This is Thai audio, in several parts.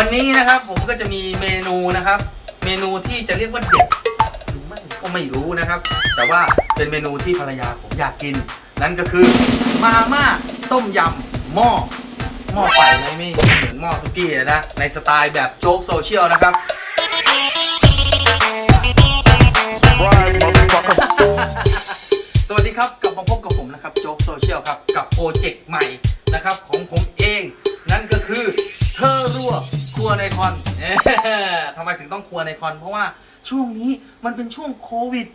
วันนี้นะครับผมก็จะมีเมนูนะครับ เมนูที่จะเรียกว่าเด็ดหรือไม่ก็ไม่รู้นะครับ แต่ว่าเป็นเมนูที่ภรรยาผมอยากกิน นั่นก็คือมาม่าต้มยำหม้อหม้อไฟไหมไม่เหมือนหม้อสุกี้เลยนะในสไตล์แบบโจ๊กโซเชียลนะครับ สวัสดีครับกลับมาพบกับผมนะครับโจ๊กโซเชียลครับกับโปรเจกต์ใหม่นะครับของผม ครัวในคอน เพราะว่าช่วงนี้มันเป็นช่วงโควิด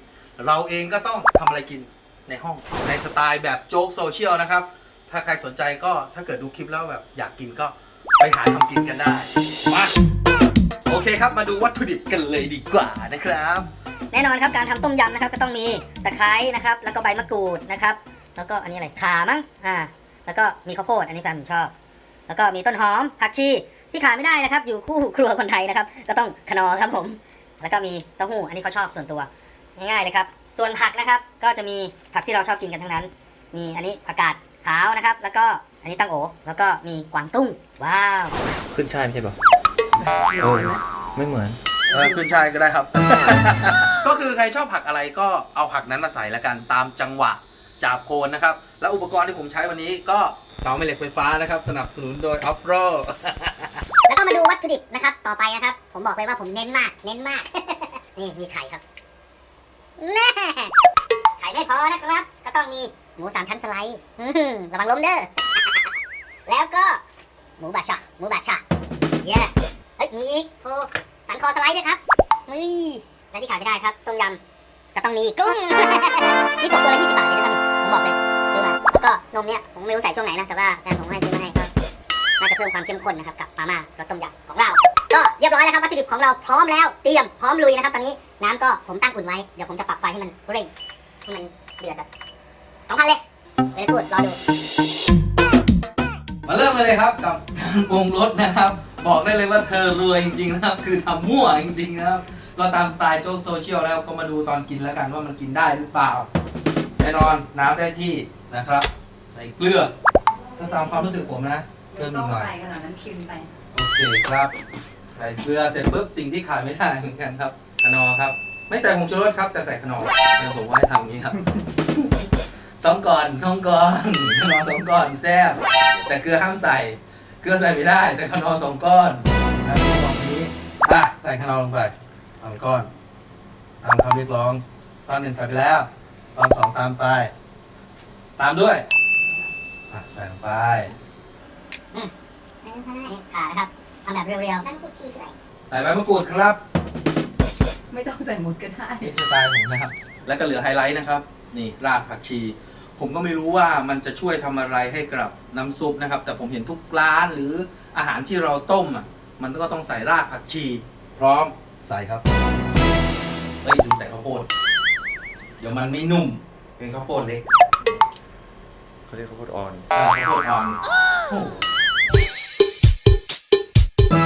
เราเองก็ต้องทำอะไรกินในห้องในสไตล์แบบโจ๊กโซเชียลนะครับ ถ้าใครสนใจก็ถ้าเกิดดูคลิปแล้วแบบอยากกินก็ไปหาทำกินกันได้มาโอเคครับมาดูวัตถุดิบกันเลยดีกว่านะครับ แน่นอนครับการทำต้มยำนะครับก็ต้องมีตะไคร้นะครับ แล้วก็ใบมะกรูดนะครับ แล้วก็อันนี้อะไรขามั้งอ่าแล้วก็มีข้าวโพดอันนี้แฟนผมชอบ แล้วก็มีต้นหอมผักชี ที่ขาดไม่ได้นะครับ อยู่คู่ครัวคนไทยนะครับ ก็ต้องขนอครับผม แล้วก็มีเต้าหู้อันนี้เขาชอบส่วนตัว ง่ายๆเลยครับ ส่วนผักนะครับ ก็จะมีผักที่เราชอบกินกันทั้งนั้น มีอันนี้ผักกาดขาวนะครับ แล้วก็อันนี้ตั้งโอแล้วก็มีกวางตุ้ง ว้าว ขึ้นช่ายไม่ใช่ปะไม่เหมือน เออขึ้นชายก็ได้ครับ ก็คือใครชอบผักอะไรก็เอาผักนั้นมาใส่แล้วกันตามจังหวะจาบโคนนะครับ แล้วอุปกรณ์ที่ผมใช้วันนี้ก็เตาแม่เหล็กไฟฟ้านะครับ สนับสนุนโดยออฟโรแล้วก็มา ดูวัตถุดิบนะครับ ต่อไปนะครับ ผมบอกเลยว่าผมเน้นมาก เน้นมาก นี่มีไข่ครับแน่ไข่ไม่พอนะครับ ก็ต้องมีหมูสามชั้นสไลด์ระวังล้มเด้อ แล้วก็ หมูบาชะหมูบาชะเย้เฮ้ยมีอีกโอ้สันคอสไลด์ด้วยครับนี่และที่ขาดไม่ได้ครับต้มยำก็ต้องมีกุ้งนี่ตกตัวละ20บบาทเลยนะครับผมบอกเลยซื้อมาแล้วก็นมเนี่ยผมไม่รู้ใส่ช่วงไหนนะแต่ว่าแฟนผมให้ซื้อมาให้ก็ น่าจะเพิ่มความเข้มข้นนะครับกับมาม่ารสต้มยำของเรา ก็เรียบร้อยแล้วครับวัตถุดิบของเราพร้อมแล้วเตรียมพร้อมลุยนะครับตอนนี้น้ำก็ผมตั้งอุ่นไว้เดี๋ยวผมจะปรับไฟให้มันเร่งให้มันเดือดแบบสองพันเลยเดี๋ยพูดรอดูมาเริ่มกันเลยครับกับการปรุงรสนะครับ บอกได้เลยว่าเธอรวยจริงๆนะครับ คือทำมั่วจริงๆนะครับก็ตามสไตล์โจ๊กโซเชียลนะครับก็มาดูตอนกินแล้วกันว่ามันกินได้หรือเปล่าแน่นอนน้ำได้ที่นะครับ ใส่เกลือถ้าตามความรู้สึกผมนะ เพิ่มอีกหน่อยใส่ขนาดนั้นค็มไป โอเคครับใส่เกลือเสร็จปุ๊บสิ่งที่ขาดไม่ได้เหมือนกันครับคนอครับ ไม่ใส่ผงชูรสครับแต่ใส่คนอเป็นผมว่าให้ทำอย่างนี้ครับสองก่อนสองก่อนคนอสองก่อนแซ่บแต่เกลือห้ามใส่ เกลือใส่ไม่ได้ แต่คนอสองก้อนนะบอกนี้อะใส่คนอลงไปสองก้อนตามคำเรียกร้องตอนหนึ่งใส่ไปแล้วตอนสองตามไป ตามด้วยอะใส่ลงไป นี่ขานะครับทำแบบเรียวๆ นั่นกูชีอะไรใส่ใบมะกรูดครับไม่ต้องใส่หมดก็ได้นี่สไตล์ผมนะครับ แล้วก็เหลือไฮไลท์นะครับ นี่รากผักชี ผมก็ไม่รู้ว่ามันจะช่วยทำอะไรให้กับน้ำซุปนะครับ แต่ผมเห็นทุกร้านหรืออาหารที่เราต้มอะมันก็ต้องใส่รากผักชี พร้อมใส่ครับเฮ้ยลืมใส่ข้าวโพดเดี๋ยวมันไม่นุ่ม เป็นข้าวโพดเล็กเขาเรียกข้าวโพดอ่อน ข้าวโพดอ่อนโอ้โห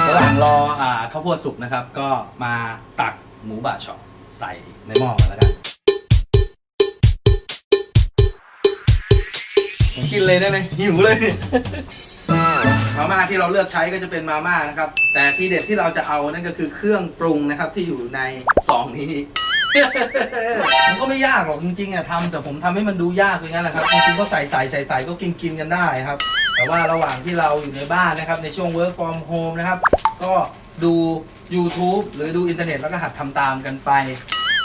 ระหว่างรออ่าข้าวโพดสุกนะครับ ก็มาตักหมูบะช็อปใส่ในหม้อกันแล้วกันผมกินเลยได้ไหมหิวเลย มาม่าที่เราเลือกใช้ก็จะเป็นมาม่านะครับ แต่ที่เด็ดที่เราจะเอานั่นก็คือเครื่องปรุงนะครับที่อยู่ในซองนี้ มันก็ไม่ยากหรอกจริงๆอะทำแต่ผมทำให้มันดูยากอย่างนั้นแหละครับจริงๆก็ใส่ใส่ใส่ใส่ก็กินกินกันได้ครับ แต่ว่าระหว่างที่เราอยู่ในบ้านนะครับ ในช่วง work from home นะครับ ก็ดู YouTube หรือดูอินเทอร์เน็ตแล้วก็หัดทำตามกันไป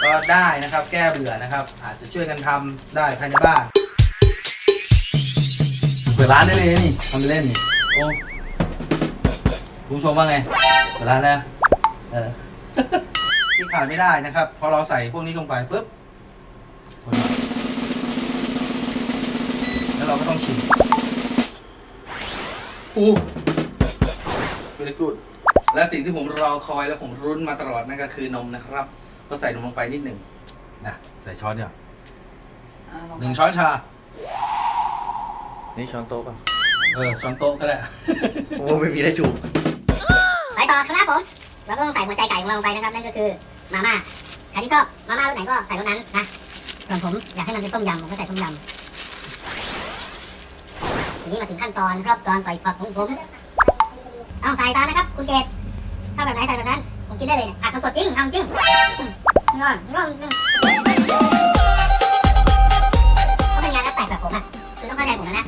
ก็ได้นะครับ แก้เบื่อนะครับ อาจจะช่วยกันทำได้ภายในบ้านเปิดร้านได้เลยนี่ทำไปเล่นนี่โอ้คุณผู้ชมว่าไงเปิดร้านแล้วเออที่ขาดไม่ได้นะครับ พอเราใส่พวกนี้ลงไปปุ๊บคนละแล้วเราก็ต้องชิม อู้เป็นกูดและสิ่งที่ผมรอคอยและผมรุ้นมาตลอดนั่นก็คือนมนะครับ ก็ใส่นมลงไปนิดหนึ่งนะใส่ช้อนเดียวอ่าลองหนึ่งช้อนชา นี่ช้อนโต๊ะป่ะเออช้อนโต๊ะก็ได้โอ้ไม่มีได้ถูกไปต่อครับผมเราก็ต้องใส่หัวใจไก่ของเราลงไปนะครับนั่นก็คือมาม่าใครที่ชอบมาม่ารสไหนก็ใส่รสนั้นนะส่วนผมอยากให้มันเป็นต้มยำผมก็ใส่ต้มยำ ทีนี้มาถึงขั้นตอนรอบตอนใส่ผักของผมเอาใส่ตามนะครับ คุณเกดชอบแบบไหนใส่แบบนั้น ผมกินได้เลยผักมันสดจริงเอาจริงงอนงอนงอนเขาเป็นงานแอปแปลกแบบผมอะคือต้องเข้าใจผมนะ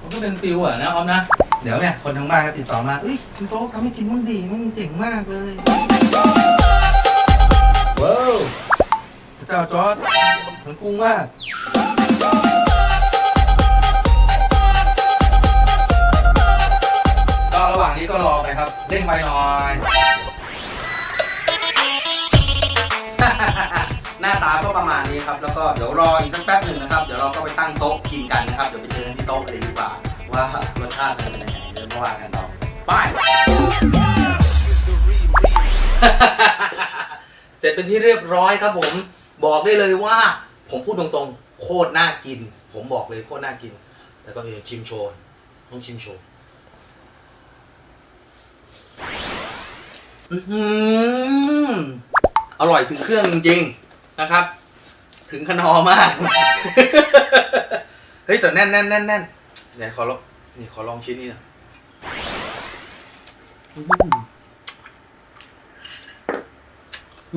มันก็เป็นฟิวอะนะออมนะ เดี๋ยวเนี่ยคนทางบ้านก็ติดต่อมาเอ้ยคุณโต๊ะทำให้กินมันดีมันเจ๋งมากเลยว้าวเจ้าจอร์ดมันกุ้งมากางนี้ก็รอไปครับเร่งไปหน่อย หน้าตาก็ประมาณนี้ครับ แล้วก็เดี๋ยวรออีกสักแป๊บหนึ่งนะครับ เดี๋ยวเราก็ไปตั้งโต๊ะกินกันนะครับ เดี๋ยวไปเจอกันที่โต๊ะเลยดีกว่า ว่ารสชาติเป็นยังไงเดี๋ยวมาว่ากันต่อไปเสร็จเป็นที่เรียบร้อยครับผม บอกได้เลยว่า ผมพูดตรงๆ โคตรน่ากิน ผมบอกเลยโคตรน่ากินแต่ก็เองชิมโชว์ต้องชิมโชว์ อื้อหืออร่อยถึงเครื่องจริงๆนะครับ ถึงขนอมาก เฮ้ยแต่แน่นแน่นแน่นแน่นเดี๋ยวขอลองนี่ขอลองชิ้นนี้หนะ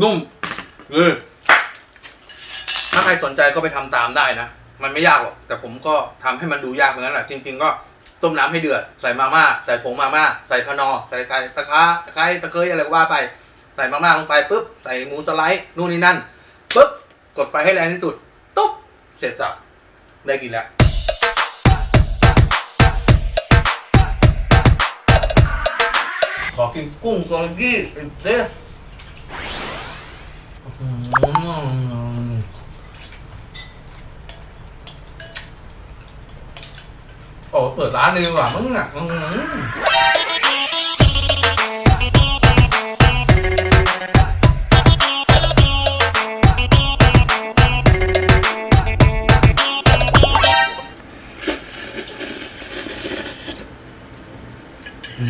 นุ่มเออถ้าใครสนใจก็ไปทำตามได้นะ มันไม่ยากหรอก แต่ผมก็ทำให้มันดูยากเหมือนกันแหละจริง ๆ ก็ ต้มน้ำให้เดือด ใส่มาม่า ใส่ผงมาม่า ใส่ขนอ ใส่ไข่ตะคะตะไคร้ตะเคยอะไรก็ว่าไป ใส่มาม่าลงไปปุ๊บ ใส่หมูสไลด์ นู่นนี่นั่นปุ๊บ กดไฟให้แรงที่สุด ตุ๊บ เสร็จสับ ได้กินแล้วขอกินกุ้งตัวละยี่สิบเด้อ อื้อหือโอ้เปิดร้านเลยดีกว่ามึงอะอื้อหืออื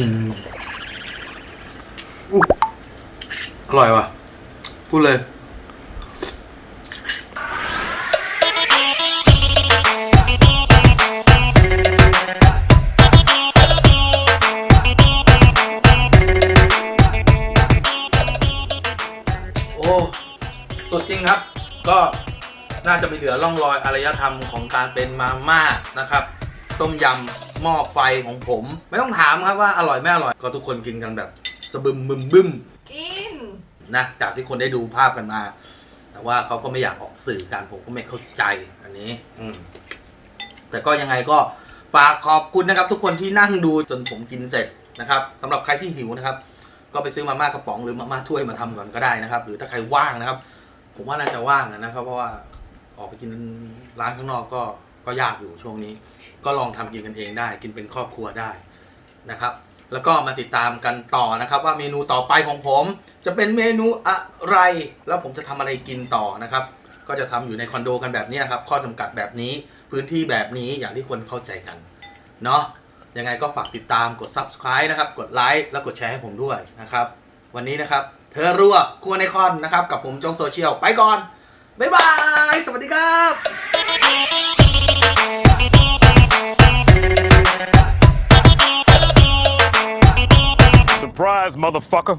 มอุ๊ยอร่อยว่ะพูดเลย ก็น่าจะไม่เหลือร่องรอยอารยธรรมของการเป็นมาม่านะครับ ต้มยำหม้อไฟของผม ไม่ต้องถามครับว่าอร่อยไม่อร่อยก็ทุกคนกินกันแบบสะบึมบึมบึมกินนะจากที่คนได้ดูภาพกันมา แต่ว่าเขาก็ไม่อยากออกสื่อกันผมก็ไม่เข้าใจอันนี้ อืมแต่ก็ยังไงก็ฝากขอบคุณนะครับ ทุกคนที่นั่งดูจนผมกินเสร็จนะครับสำหรับใครที่หิวนะครับ ก็ไปซื้อมาม่ากระป๋องหรือมาม่าถ้วยมาทำก่อนก็ได้นะครับ หรือถ้าใครว่างนะครับ ผมว่าน่าจะว่างนะครับ เพราะว่าออกไปกินร้านข้างนอกก็ก็ยากอยู่ช่วงนี้ ก็ลองทำกินกันเองได้ กินเป็นครอบครัวได้นะครับ แล้วก็มาติดตามกันต่อนะครับ ว่าเมนูต่อไปของผม จะเป็นเมนูอะไร แล้วผมจะทำอะไรกินต่อนะครับ ก็จะทำอยู่ในคอนโดกันแบบนี้ครับข้อจำกัดแบบนี้พื้นที่แบบนี้อย่างที่คนเข้าใจกันเนาะยังไงก็ฝากติดตามกด subscribe นะครับ กดไลค์แล้วกดแชร์ให้ผมด้วยนะครับ วันนี้นะครับ เธอรัวครัวในคอนนะครับ กับผมจงโซเชียล ไปก่อน บ๊ายบาย สวัสดีครับ Surprise, motherfucker.